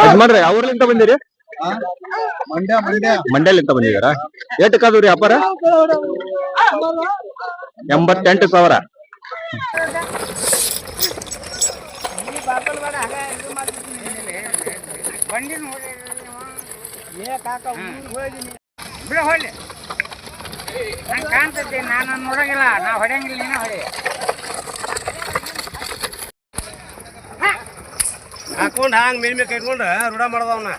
ಯಜಮಾನ್ರೆ ಅವ್ರಲಿಂತ ಬಂದಿರಿ? ಮಂಡ್ಯ ಮಂಡ್ಯ. ಮಂಡ್ಯಲಿಂದ ಬಂದಿದಾರ ಏಟಕ್ಕಾದ್ರಿ ವ್ಯಾಪಾರ? ಎಂಬತ್ತೆಂಟು ಸಾವಿರ. ಬಿಡ ಹೊಳ್ಳಿ ನಂಗೆ ಕಾಣ್ತೈತಿ ನಾನು ನೋಡಂಗಿಲ್ಲ. ನಾ ಹೊಡೆಯಂಗಿಲ್ಲ ನೀನೇ ಹೊಡಿ. ಹಾಕೊಂಡ್ ಹಂಗ್ ಮೇಲ್ ಮೇಲೆ ಕೈಟ್ಕೊಂಡ ರೂಢ ಮಾಡದವನ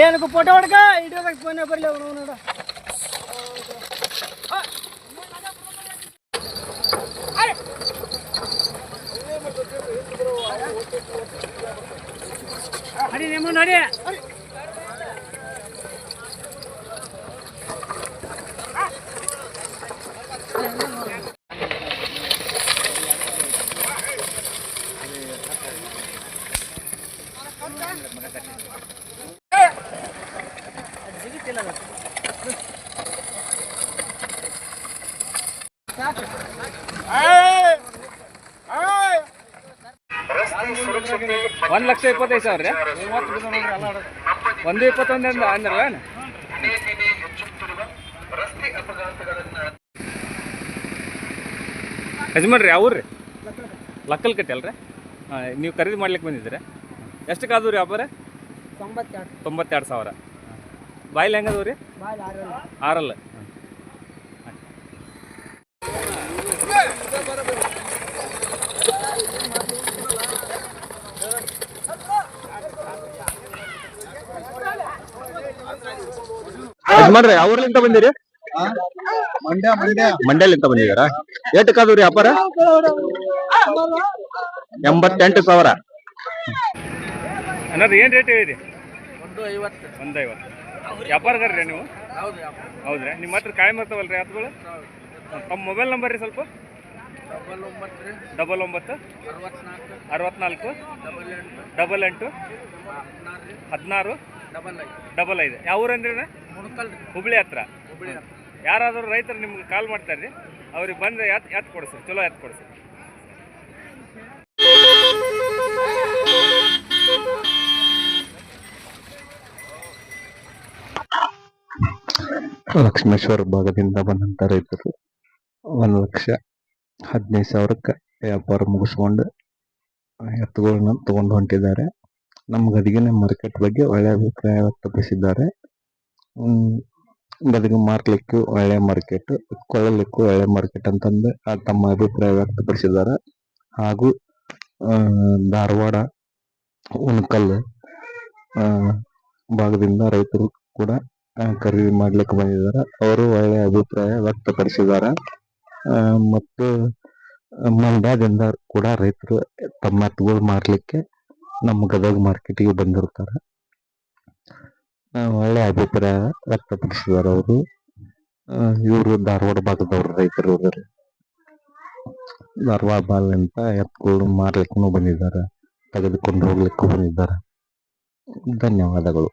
ಏನಕ್ಕೆ ಫೋಟೋ ಹೊಡ್ಕ ಹಿಡಿಯೋದಕ್ಕೆ ಫೋನ್ ಬರಲಿ ಅವನು ನೋಡ ನಡಿ ನಿಮ್ಮ ನಡಿ ಒಂದ್ ಲಕ್ಷ ಇಪ್ಪತ್ತೈದು ಸಾವಿರ ಒಂದು ಇಪ್ಪತ್ತೊಂದು ಅಂದ್ರಲ್ಲ ಯಜಮಾನ್ರಿ ಅವ್ರಿ ಲಕ್ಕಲ್ ಕಟ್ಟಿ ಅಲ್ರಿ? ನೀವು ಖರೀದಿ ಮಾಡ್ಲಿಕ್ಕೆ ಬಂದಿದ್ದೀರಾ? ಎಷ್ಟಕ್ಕಾದವು ರೀ ವ್ಯಾಪಾರ ತೊಂಬತ್ತೆರಡು. ತೊಂಬತ್ತೆರಡು ಸಾವಿರ. ಬಾಯ್ಲಿ ಹೆಂಗದವು ರೀ? ಆರಲ್ಲ. ಮಾಡ್ರಿ ಅವ್ರಲಿಂತ ಬಂದಿರಿ? ಮಂಡ್ಯ ಮಂಡ್ಯ. ಮಂಡ್ಯಲಿಂದ ಬಂದಿದಾರ ಏಟಕ್ಕಾದವು ರೀ ವ್ಯಾಪಾರ ಎಂಬತ್ತೆಂಟು ಸಾವಿರ. ಅನ್ನೋದು ಏನು ರೇಟ್ ಹೇಳಿರಿ ಒಂದು ಐವತ್ತು. ಒಂದು ಐವತ್ತು. ನೀವು? ಹೌದ್ರಾ? ನಿಮ್ಮ ಹತ್ರ ಕಾಯಂ ರೀ ಹತ್ಗಳು ತಮ್ಮ ಮೊಬೈಲ್ ನಂಬರ್ ರೀ ಸ್ವಲ್ಪ. ಡಬಲ್ ಒಂಬತ್ತು ರೀ. ಡಬಲ್ ಒಂಬತ್ತು ಅರವತ್ನಾಲ್ಕು. ಡಬಲ್ ಎಂಟು. ಹದಿನಾರು ಡಬಲ್ ಐದು. ಡಬಲ್ ಐದು. ಯಾವ ಊರಂದ್ರಿ ಹುಬ್ಳಿ ಹತ್ರ. ಯಾರಾದರೂ ರೈತರು ನಿಮ್ಗೆ ಕಾಲ್ ಮಾಡ್ತಾರೆ ರೀ. ಅವ್ರಿಗೆ ಬಂದು ಯಾತ್ ಎತ್ ಕೊಡಿಸ್ರಿ ಚಲೋ ಯಾತ್ ಕೊಡಿಸಿ. ಲಕ್ಷ್ಮೇಶ್ವರ ಭಾಗದಿಂದ ಬಂದಂತ ರೈತರು ಒಂದು ಲಕ್ಷ ಹದಿನೈದು ಸಾವಿರಕ್ಕೆ ವ್ಯಾಪಾರ ಮುಗಿಸ್ಕೊಂಡು ಎತ್ತುಗಳನ್ನ ತಗೊಂಡು ಹೊಂಟಿದ್ದಾರೆ. ನಮ್ಮ ಗದಗಿನ ಮಾರ್ಕೆಟ್ ಬಗ್ಗೆ ಒಳ್ಳೆಯ ಅಭಿಪ್ರಾಯ ವ್ಯಕ್ತಪಡಿಸಿದ್ದಾರೆ. ಗದಗ ಮಾರ್ಲಿಕ್ಕೂ ಒಳ್ಳೆಯ ಮಾರ್ಕೆಟ್, ಕೊಳ್ಳಲಿಕ್ಕೂ ಒಳ್ಳೆಯ ಮಾರ್ಕೆಟ್ ಅಂತಂದು ತಮ್ಮ ಅಭಿಪ್ರಾಯ ವ್ಯಕ್ತಪಡಿಸಿದ್ದಾರೆ. ಹಾಗೂ ಧಾರವಾಡ ಉಣಕಲ್ ಭಾಗದಿಂದ ರೈತರು ಕೂಡ ಖರೀದಿ ಮಾಡ್ಲಿಕ್ಕೆ ಬಂದಿದ್ದಾರೆ. ಅವರು ಒಳ್ಳೆಯ ಅಭಿಪ್ರಾಯ ವ್ಯಕ್ತಪಡಿಸಿದ್ದಾರೆ. ಮತ್ತು ಮಂಡ್ಯದಿಂದ ಕೂಡ ರೈತರು ತಮ್ಮ ಎತ್ತುಗಳು ಮಾರಲಿಕ್ಕೆ ನಮ್ಮ ಗದಗ ಮಾರ್ಕೆಟಿಗೆ ಬಂದಿರ್ತಾರೆ. ಒಳ್ಳೆಯ ಅಭಿಪ್ರಾಯ ವ್ಯಕ್ತಪಡಿಸಿದ್ದಾರೆ ಅವರು. ಇವರು ಧಾರವಾಡ ಭಾಗದವ್ರು ರೈತರು ಇವರು ಧಾರವಾಡ ಭಾಗದಿಂದ ಎತ್ತುಗಳು ಮಾರ್ಲಿಕ್ಕೂ ಬಂದಿದ್ದಾರೆ. ತೆಗೆದುಕೊಂಡು ಹೋಗ್ಲಿಕ್ಕೂ ಬಂದಿದ್ದಾರೆ. ಧನ್ಯವಾದಗಳು.